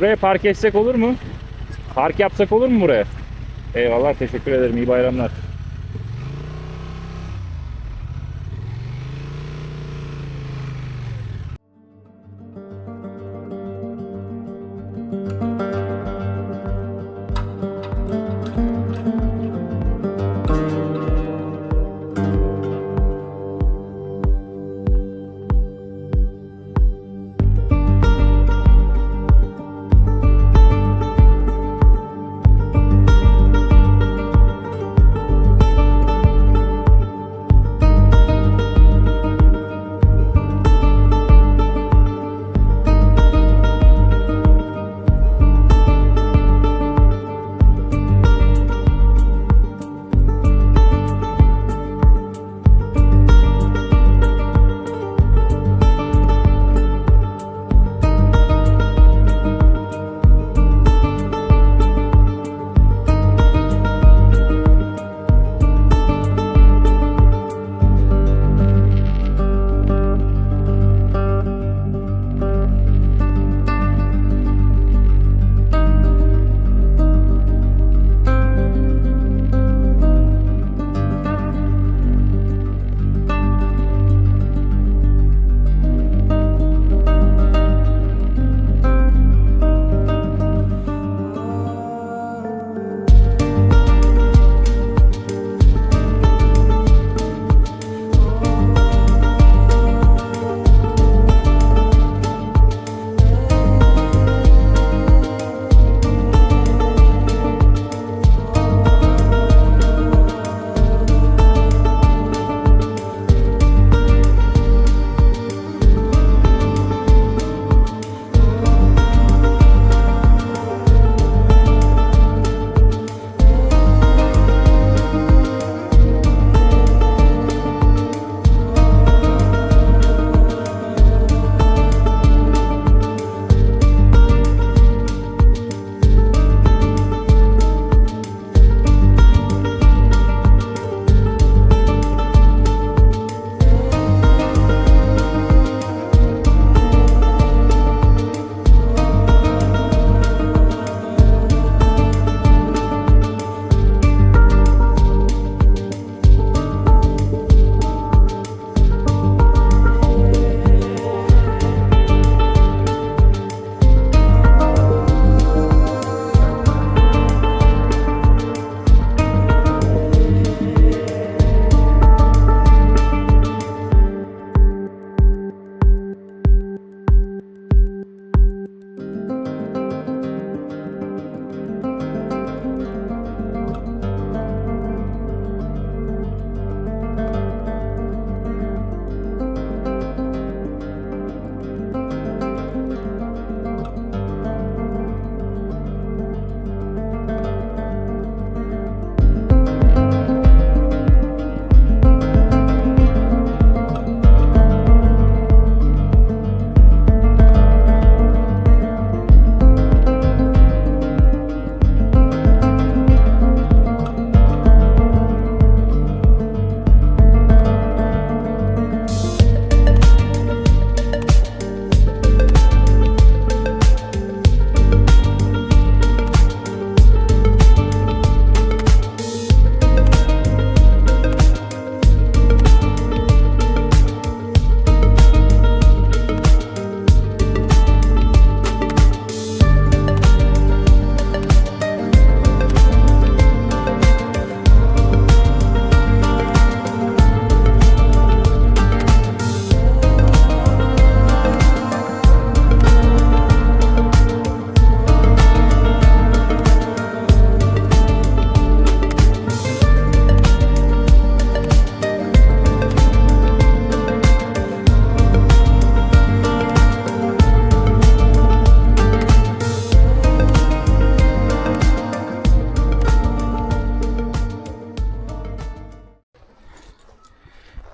Şuraya park etsek olur mu? Park yapsak olur mu buraya? Eyvallah teşekkür ederim. İyi bayramlar.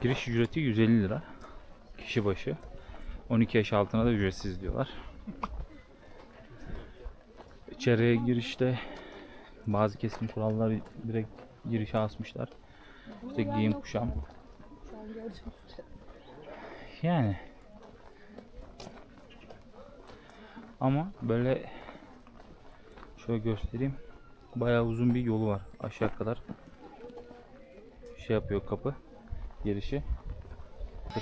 Giriş ücreti 150 lira. Kişi başı. 12 yaş altına da ücretsiz diyorlar. İçeriye girişte bazı kesin kurallar direkt girişe asmışlar. İşte giyim kuşam. Yani ama böyle Şöyle göstereyim. Bayağı uzun bir yolu var aşağı kadar. Şey yapıyor kapı girişi.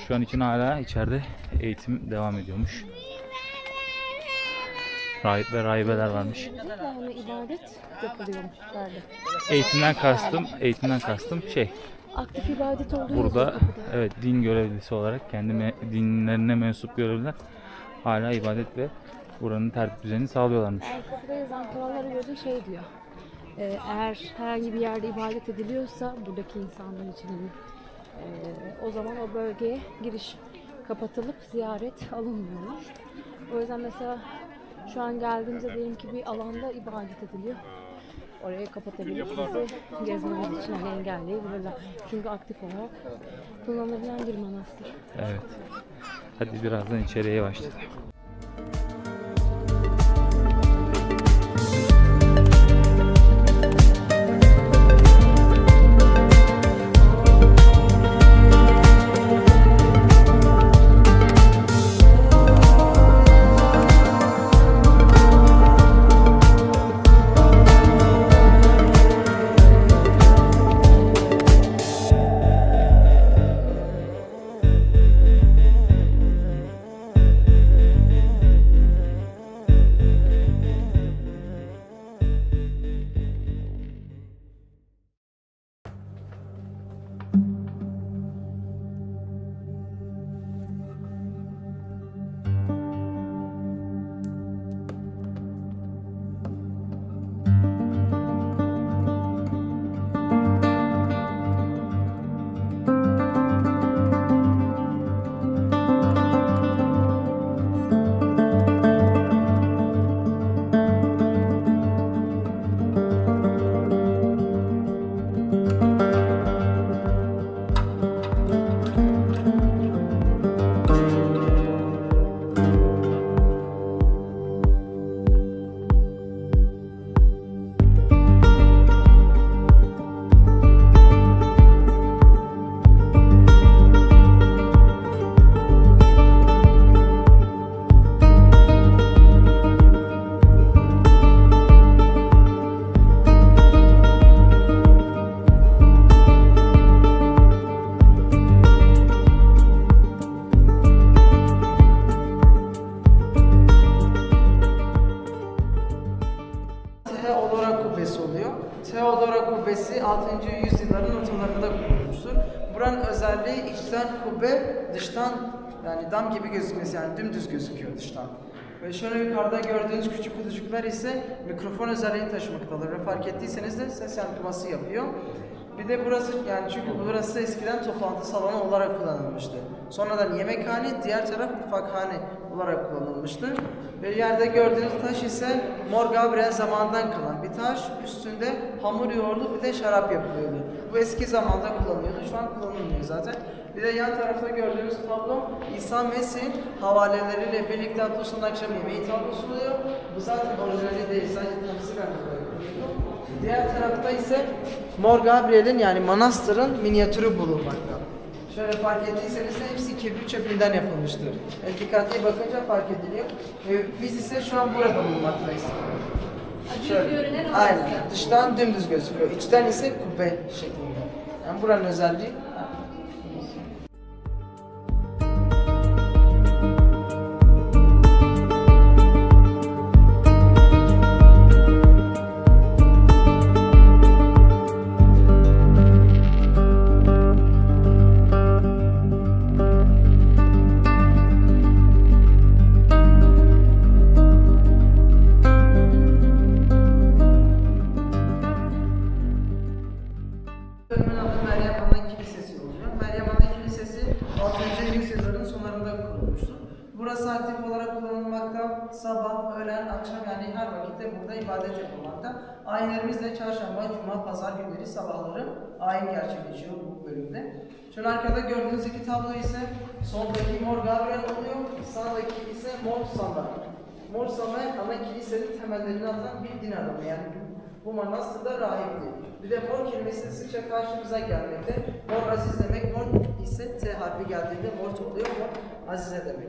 Şu an için hala içeride eğitim devam ediyormuş. Rahip ve rahibeler varmış. Yani ibadet yapılıyormuş içeride. Eğitimden kastım, eğitimden kastım şey. Aktif ibadet olduğu Burada evet din görevlisi olarak kendi me- dinlerine mensup görevliler hala ibadet ve buranın tertip düzenini sağlıyorlarmış. Yani kapıda yazan kurallara göre şey diyor. e, eğer herhangi bir yerde ibadet ediliyorsa buradaki insanlar için o zaman o bölgeye giriş kapatılıp ziyaret alınmıyormuş. O yüzden mesela şu an geldiğimizde diyelim ki bir alanda ibadet ediliyor. Oraya kapatabilir bizi gezmemiz için hani engelleyebilirler. Çünkü aktif olarak kullanılabilen bir manastır. Evet. Hadi birazdan içeriye başlayalım. Dam gibi gözükmesi yani dümdüz gözüküyor dıştan. Ve şöyle yukarıda gördüğünüz küçük kutucuklar ise mikrofon özelliği taşımaktadır ve fark ettiyseniz de ses yankıması yapıyor. Bir de burası yani çünkü burası eskiden toplantı salonu olarak kullanılmıştı. Sonradan yemekhane, diğer taraf mutfakhane olarak kullanılmıştı. Ve yerde gördüğünüz taş ise Mor Gabriel zamanından kalan bir taş. Üstünde hamur yoğurdu bir de şarap yapılıyordu. Bu eski zamanda kullanılıyordu. Şu an kullanılmıyor zaten. Bir de yan tarafta gördüğünüz tablo İsa Mesih'in havaleleriyle birlikte Atlas'ın akşam yemeği tablosu oluyor. Bu zaten orijinali değil. Sadece temsil kullanılıyor. Diğer tarafta ise Mor Gabriel'in yani manastırın minyatürü bulunmakta. Şöyle fark ettiyseniz de hepsi kibrit çöpünden yapılmıştır. Yani dikkatli bakınca fark ediliyor. Ve biz ise şu an burada bulunmaktayız. Şöyle, aynen. Dıştan dümdüz gözüküyor. İçten ise kubbe şeklinde. Yani buranın özelliği pazar günleri sabahları ayin gerçekleşiyor bu bölümde. Arkada gördüğünüz iki tablo ise soldaki Mor Gabriel oluyor, sağdaki ise Mor Samba. Mor Samba ana kilisenin temellerini atan bir din adamı yani bu manastırda rahipti. Bir de mor kelimesi sıkça karşımıza gelmekte. Mor aziz demek, mor ise T harfi geldiğinde mort oluyor, mor azize demek.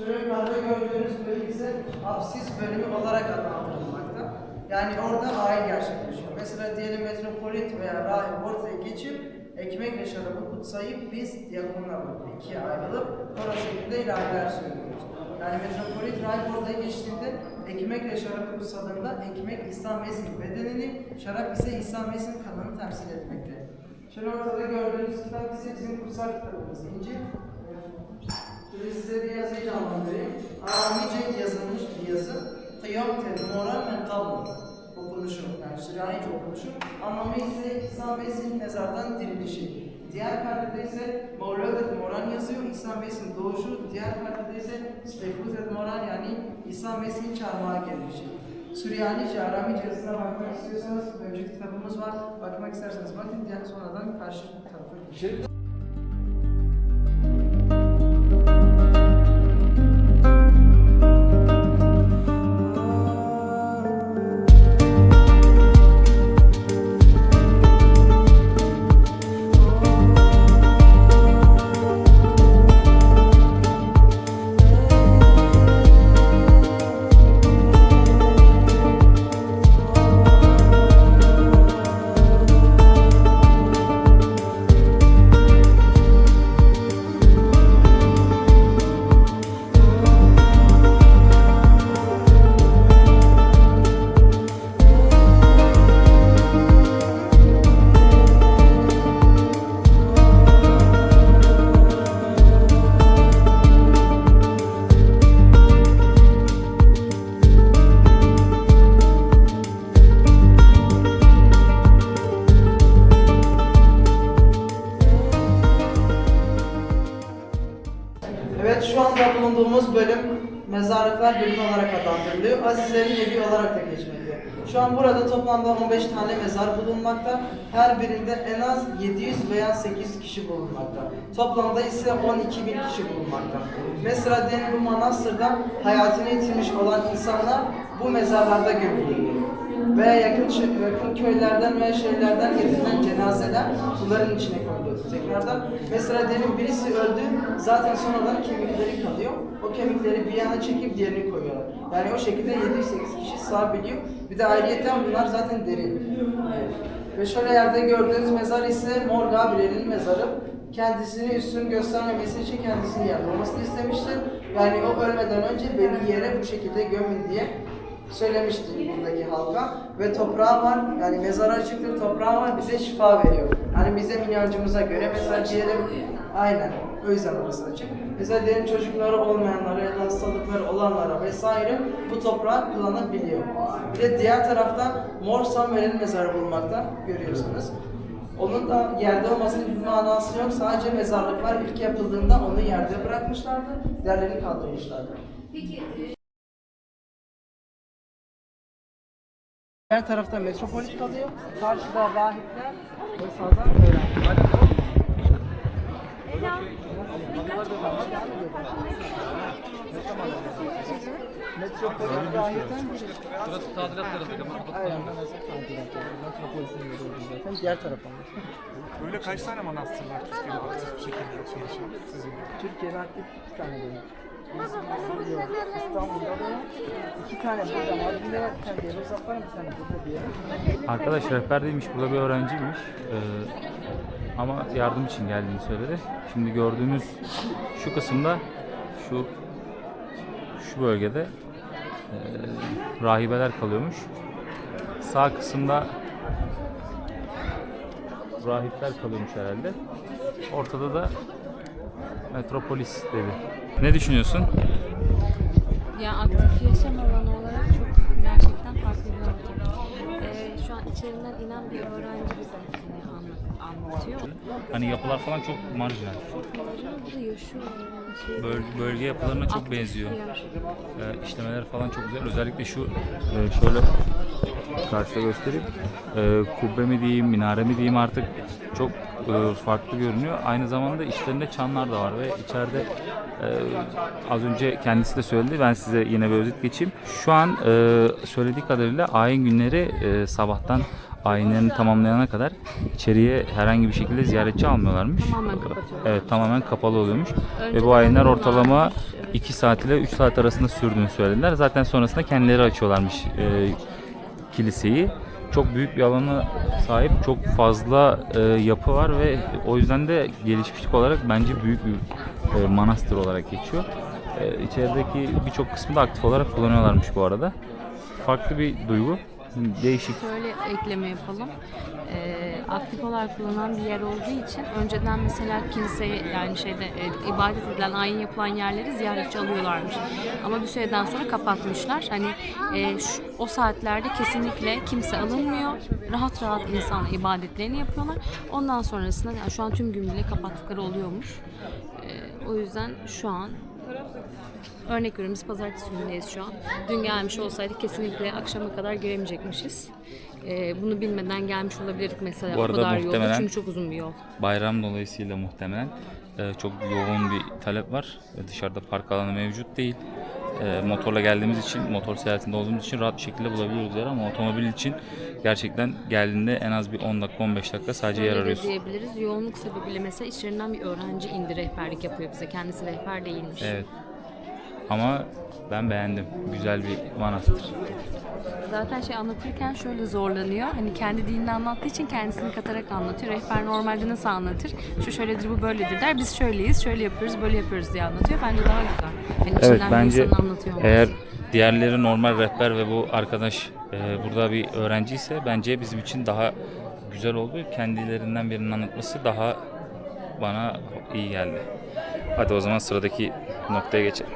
Yukarıda gördüğünüz bölüm ise apsis bölümü olarak adlandırılmakta. Yani orada ayin gerçekleşiyor. Mesela diyelim metropolit veya rahip ortaya geçip ekmekle şarabı kutsayıp biz diyakonlarla ikiye ayrılıp o şekilde ilahiler söylüyoruz. Yani metropolit rahip ortaya geçtiğinde ekmekle şarabı kutsadığında ekmek İsa Mesih'in bedenini, şarap ise İsa Mesih'in kanını temsil etmekte. Şimdi ortada gördüğünüz kitap ise bizim kutsal kitabımız İncil. Şimdi size bir yazıyı canlandırayım. Aramice yazılmış bir yazı. Kıyam tedmoran men kablu. Okunuşu, yani Süryanice okunuşu. Anlamı ise İsa Mesih'in mezardan dirilişi. Diğer perdede ise Mevlud Moran yazıyor. İsa Mesih'in doğuşu. Diğer perdede ise Stefus Moran yani İsa Mesih'in çarmıha gelişi. Süryanice, Aramice yazısına bakmak istiyorsanız önceki kitabımız var. Bakmak isterseniz bakın. Diğer sonradan karşı tarafa geçelim. Mezarlıklar bölümü olarak adlandırılıyor. Azizlerin evi olarak da geçmekte. Şu an burada toplamda 15 tane mezar bulunmakta. Her birinde en az 700 veya 800 kişi bulunmakta. Toplamda ise 12 bin kişi bulunmakta. Mesela bu manastırda hayatını yitirmiş olan insanlar bu mezarlarda gömülüyor. Veya yakın, şe- yakın köylerden veya şehirlerden getirilen cenazeler bunların içine koyuluyor tekrardan. Mesela diyelim birisi öldü, zaten sonradan kemikleri kalıyor. O kemikleri bir yana çekip diğerini koyuyorlar. Yani o şekilde 708 kişi sığabiliyor. Bir de ayrıyeten bunlar zaten derin. Ve şöyle yerde gördüğünüz mezar ise Mor Gabriel'in mezarı. Kendisini üstünü göstermemesi için kendisini yerde olmasını istemiştir. Yani o ölmeden önce beni yere bu şekilde gömün diye söylemişti buradaki halka ve toprağı var yani mezar açıktır toprağı var bize şifa veriyor. Yani bizim inancımıza göre mesela diyelim aynen o yüzden orası açık. Mesela diyelim çocukları olmayanlara ya da hastalıkları olanlara vesaire bu toprağı kullanabiliyor. Bir de diğer tarafta Mor Samuel'in mezarı bulunmakta görüyorsunuz. Onun da yerde olmasının bir manası yok. Sadece mezarlıklar ilk yapıldığında onu yerde bırakmışlardı. Diğerlerini kaldırmışlardı. Diğer tarafta metropolit kalıyor. Karşıda rahipler ve sağda öğrenciler. Metropolit rahipten biri. Burası tadilat tarafı ama Aynen. Metropolitin yeri oldu zaten. Diğer tarafa. Böyle kaç tane manastır var Türkiye'de aktif bir şekilde çalışan sizin? Türkiye'de aktif iki tane benim. Arkadaş rehber değilmiş, burada bir öğrenciymiş. Ee, ama yardım için geldiğini söyledi. Şimdi gördüğünüz şu kısımda, şu şu bölgede e, rahibeler kalıyormuş. Sağ kısımda rahipler kalıyormuş herhalde. Ortada da metropolis dedi. Ne düşünüyorsun? Ya aktif yaşam alanı olarak çok gerçekten farklı bir ortam. Ee, şu an içerinden inen bir öğrenci bize hani anlat, anlatıyor. Hani yapılar falan çok marjinal. Burada yaşıyor yani şey. Böl- bölge yapılarına çok benziyor. Ee, işlemeler falan çok güzel. Özellikle şu e, şöyle karşıda göstereyim. Ee, kubbe mi diyeyim, minare mi diyeyim artık çok e, farklı görünüyor. Aynı zamanda içlerinde çanlar da var ve içeride e, az önce kendisi de söyledi. Ben size yine bir özet geçeyim. Şu an e, söylediği kadarıyla ayin günleri e, sabahtan ayinlerini tamamlayana kadar içeriye herhangi bir şekilde ziyaretçi almıyorlarmış. Tamamen. Evet tamamen kapalı oluyormuş. Ve Önceden bu ayinler ortalama varmış, evet. 2 saat ile 3 saat arasında sürdüğünü söylediler. Zaten sonrasında kendileri açıyorlarmış. Ee, kiliseyi çok büyük bir alana sahip çok fazla e, yapı var ve o yüzden de gelişmişlik olarak bence büyük bir e, manastır olarak geçiyor. E, içerideki birçok kısmı da aktif olarak kullanıyorlarmış bu arada. Farklı bir duygu. Değişik. Şöyle ekleme yapalım. Ee, aktif olarak kullanılan bir yer olduğu için önceden mesela kiliseye yani şeyde e, ibadet edilen ayin yapılan yerleri ziyaretçi alıyorlarmış. Ama bir süreden sonra kapatmışlar. Hani e, şu, o saatlerde kesinlikle kimse alınmıyor. Rahat rahat insanlar ibadetlerini yapıyorlar. Ondan sonrasında yani şu an tüm gün bile kapattıkları oluyormuş. Ee, o yüzden şu an Örnek veriyorum biz pazartesi günündeyiz şu an. Dün gelmiş olsaydık kesinlikle akşama kadar giremeyecekmişiz. Ee, bunu bilmeden gelmiş olabilirdik mesela Bu o arada kadar yolda muhtemelen- çünkü çok uzun bir yol. Bayram dolayısıyla muhtemelen e, çok yoğun bir talep var. E, Dışarıda park alanı mevcut değil. E, motorla geldiğimiz için, motor seyahatinde olduğumuz için rahat bir şekilde bulabiliyoruz yer ama otomobil için gerçekten geldiğinde en az bir 10 dakika 15 dakika sadece yer Öyle de arıyorsun. diyebiliriz. Yoğunluk sebebiyle mesela içlerinden bir öğrenci indi rehberlik yapıyor bize. Kendisi rehber değilmiş. Evet. Ama ben beğendim. Güzel bir manastır. Zaten şey anlatırken şöyle zorlanıyor. Hani kendi dinini anlattığı için kendisini katarak anlatıyor. Rehber normalde nasıl anlatır? Şu şöyledir, bu böyledir der. Biz şöyleyiz, şöyle yapıyoruz, böyle yapıyoruz diye anlatıyor. Bence daha güzel. Hani Evet bence anlatıyor olması. eğer diğerleri normal rehber ve bu arkadaş e, burada bir öğrenci ise bence bizim için daha güzel oldu. Kendilerinden birinin anlatması daha bana iyi geldi. Hadi o zaman sıradaki noktaya geçelim.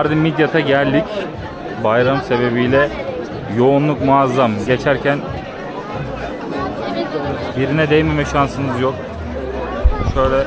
Mardin Midyat'a geldik. Bayram sebebiyle yoğunluk muazzam. Geçerken birine değmeme şansınız yok. Şöyle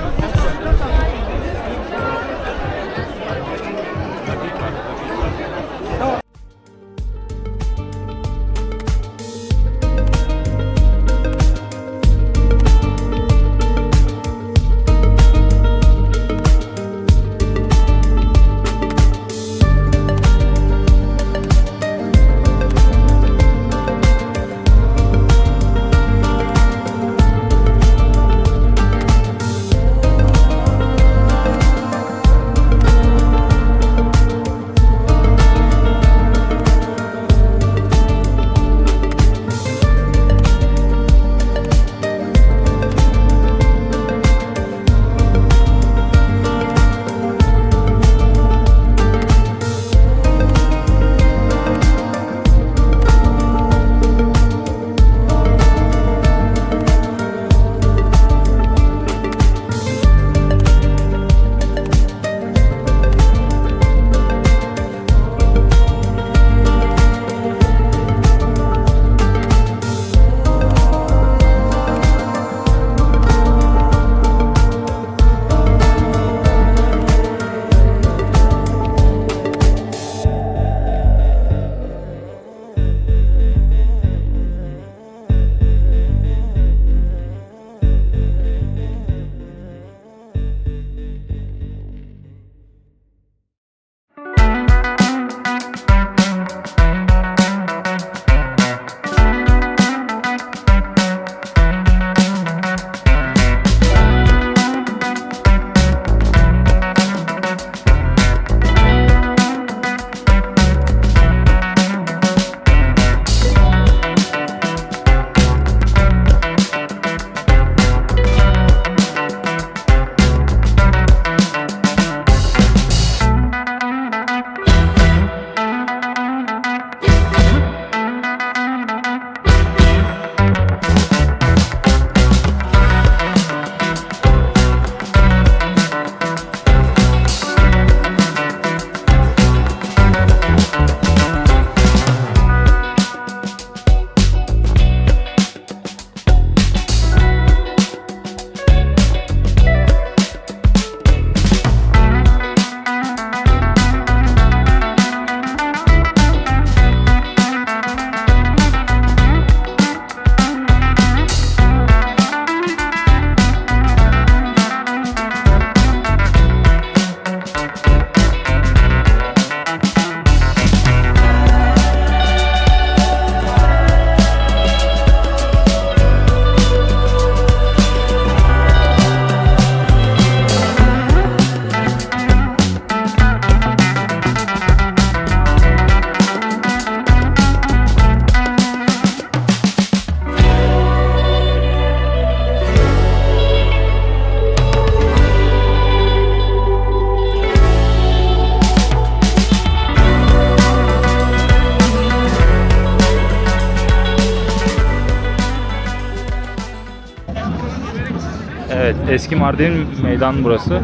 eski Mardin meydan burası.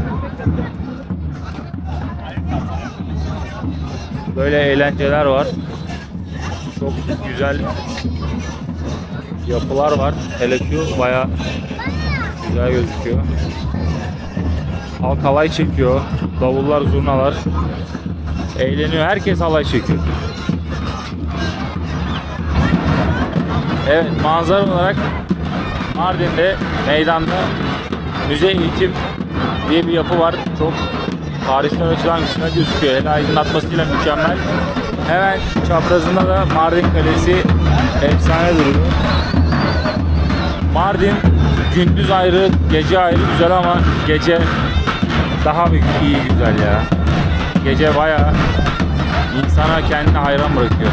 Böyle eğlenceler var. Çok güzel yapılar var. Hele şu baya güzel gözüküyor. Halk halay çekiyor. Davullar, zurnalar. Eğleniyor. Herkes halay çekiyor. Evet manzara olarak Mardin'de meydanda müze eğitim diye bir yapı var. Çok tarihsel açıdan güzel gözüküyor. Hele aydınlatmasıyla mükemmel. Hemen çaprazında da Mardin Kalesi efsane duruyor. Mardin gündüz ayrı, gece ayrı güzel ama gece daha bir iyi güzel ya. Gece bayağı insana kendine hayran bırakıyor.